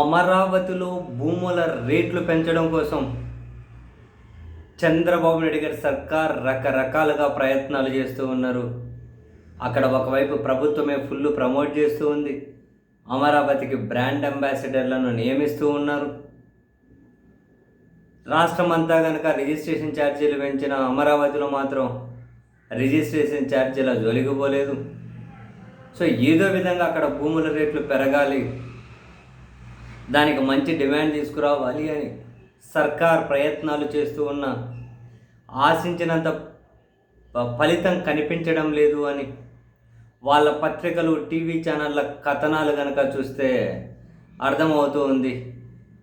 అమరావతిలో భూముల రేట్లు పెంచడం కోసం చంద్రబాబు నాయుడు గారి సర్కార్ రకరకాలుగా ప్రయత్నాలు చేస్తూ ఉన్నారు. అక్కడ ఒకవైపు ప్రభుత్వమే ఫుల్ ప్రమోట్ చేస్తూ ఉంది. అమరావతికి బ్రాండ్ అంబాసిడర్లను నియమిస్తూ ఉన్నారు. రాష్ట్రం అంతా కనుక రిజిస్ట్రేషన్ ఛార్జీలు పెంచిన అమరావతిలో మాత్రం రిజిస్ట్రేషన్ ఛార్జీల జోలికి పోలేదు. సో ఏదో విధంగా అక్కడ భూముల రేట్లు పెరగాలి. దానికి మంచి డిమాండ్ తీసుకురావాలి అని సర్కార్ ప్రయత్నాలు చేస్తూ ఉన్న ఆశించినంత ఫలితం కనిపించడం లేదు అని వాళ్ళ పత్రికలు టీవీ ఛానళ్ళ కథనాలు కనుక చూస్తే అర్థమవుతూ ఉంది.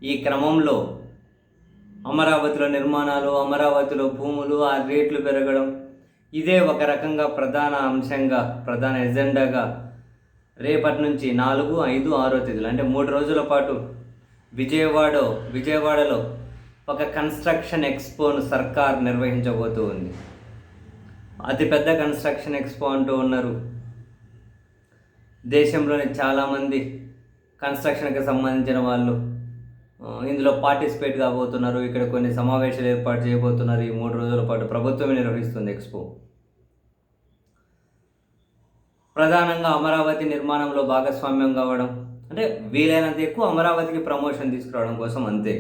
ఈ క్రమంలో అమరావతిలో నిర్మాణాలు అమరావతిలో భూములు ఆ రేట్లు పెరగడం ఇదే ఒక రకంగా ప్రధాన అంశంగా ప్రధాన ఎజెండాగా రేపటి నుంచి నాలుగు ఐదు ఆరో తేదీలు అంటే మూడు రోజుల పాటు విజయవాడ విజయవాడలో ఒక కన్స్ట్రక్షన్ ఎక్స్పోను సర్కార్ నిర్వహించబోతూ ఉంది. అతిపెద్ద కన్స్ట్రక్షన్ ఎక్స్పో అంటూ ఉన్నారు. దేశంలోని చాలామంది కన్స్ట్రక్షన్కి సంబంధించిన వాళ్ళు ఇందులో పార్టిసిపేట్ కాబోతున్నారు. ఇక్కడ కొన్ని సమావేశాలు ఏర్పాటు చేయబోతున్నారు. ఈ మూడు రోజుల పాటు ప్రభుత్వమే నిర్వహిస్తుంది ఎక్స్పో. ప్రధానంగా అమరావతి నిర్మాణంలో భాగస్వామ్యం కావడం అంటే వీలైనంత ఎక్కువ అమరావతికి ప్రమోషన్ తీసుకురావడం కోసం అంతే.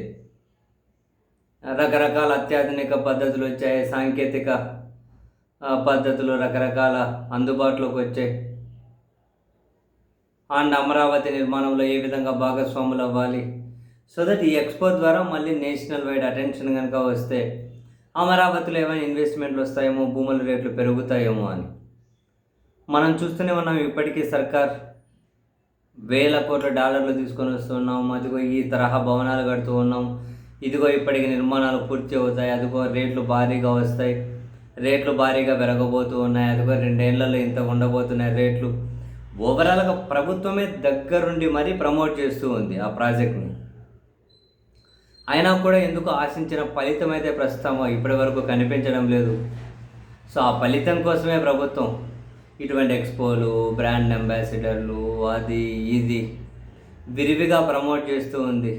రకరకాల అత్యాధునిక పద్ధతులు వచ్చాయి సాంకేతిక పద్ధతులు రకరకాల అందుబాటులోకి వచ్చాయి. అండ్ అమరావతి నిర్మాణంలో ఏ విధంగా భాగస్వాములు అవ్వాలి? సో దట్ ఈ ఎక్స్పో ద్వారా మళ్ళీ నేషనల్ వైడ్ అటెన్షన్ కనుక వస్తే అమరావతిలో ఏమైనా ఇన్వెస్ట్మెంట్లు వస్తాయేమో భూముల రేట్లు పెరుగుతాయేమో అని. మనం చూస్తూనే ఉన్నాం ఇప్పటికీ సర్కార్ వేల కోట్ల డాలర్లు తీసుకొని వస్తున్నాం అదిగో ఈ తరహా భవనాలు కడుతూ ఉన్నాం. ఇదిగో ఇప్పటికి నిర్మాణాలు పూర్తి అవుతాయి. అదిగో రేట్లు భారీగా వస్తాయి. రేట్లు భారీగా పెరగబోతూ ఉన్నాయి. అదిగో రెండేళ్ళలో ఇంత ఉండబోతున్నాయి రేట్లు. ఓవరాల్గా ప్రభుత్వమే దగ్గరుండి మరీ ప్రమోట్ చేస్తూ ఉంది ఆ ప్రాజెక్ట్ని. అయినా కూడా ఎందుకు ఆశించిన ఫలితం అయితే ప్రస్తుతం ఇప్పటి వరకు కనిపించడం లేదు. సో ఆ ఫలితం కోసమే ప్రభుత్వం ఇటువంటి ఎక్స్పోలు బ్రాండ్ అంబాసిడర్లు అది ఇది విరివిగా ప్రమోట్ చేస్తూ ఉంది.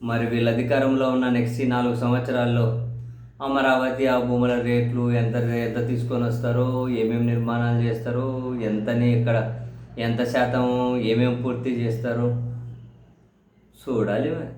మరి వీళ్ళ అధికారంలో ఉన్న నెక్స్ట్ ఈ నాలుగు సంవత్సరాల్లో అమరావతి ఆ భూముల రేట్లు ఎంత ఎంత తీసుకొని వస్తారో ఏమేమి నిర్మాణాలు చేస్తారో ఎంతని ఇక్కడ ఎంత శాతం ఏమేమి పూర్తి చేస్తారో చూడాలి మరి.